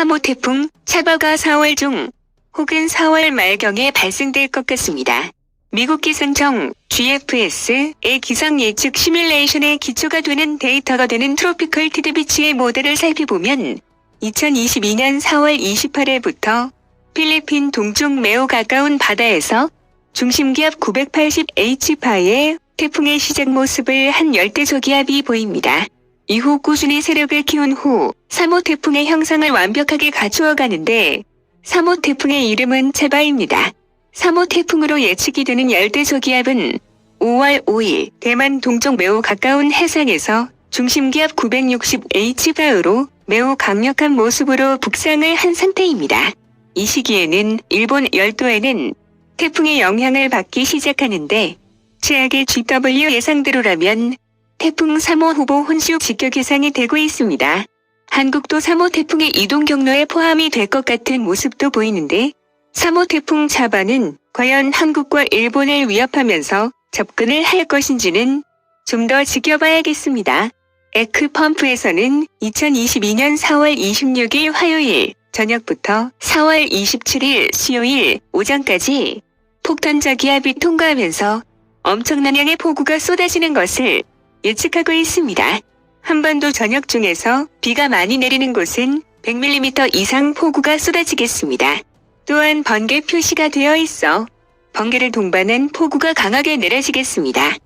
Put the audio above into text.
3호 태풍 차바가 4월 중 혹은 4월 말경에 발생될 것 같습니다. 미국 기상청 GFS의 기상 예측 시뮬레이션의 기초가 되는 데이터가 되는 트로피컬 티드비치의 모델을 살펴보면 2022년 4월 28일부터 필리핀 동쪽 매우 가까운 바다에서 중심기압 980H파의 태풍의 시작 모습을 한 열대저기압이 보입니다. 이후 꾸준히 세력을 키운 후 3호 태풍의 형상을 완벽하게 갖추어 가는데 3호 태풍의 이름은 체바입니다. 3호 태풍으로 예측이 되는 열대 저기압은 5월 5일 대만 동쪽 매우 가까운 해상에서 중심기압 960H파으로 매우 강력한 모습으로 북상을 한 상태입니다. 이 시기에는 일본 열도에는 태풍의 영향을 받기 시작하는데 최악의 GW 예상대로라면 태풍 3호 후보 혼수 직격 예상이 되고 있습니다. 한국도 3호 태풍의 이동 경로에 포함이 될 것 같은 모습도 보이는데 3호 태풍 자바는 과연 한국과 일본을 위협하면서 접근을 할 것인지는 좀 더 지켜봐야겠습니다. 에크펌프에서는 2022년 4월 26일 화요일 저녁부터 4월 27일 수요일 오전까지 폭탄 저기압이 통과하면서 엄청난 양의 폭우가 쏟아지는 것을 예측하고 있습니다. 한반도 전역 중에서 비가 많이 내리는 곳은 100mm 이상 폭우가 쏟아지겠습니다. 또한 번개 표시가 되어 있어 번개를 동반한 폭우가 강하게 내려지겠습니다.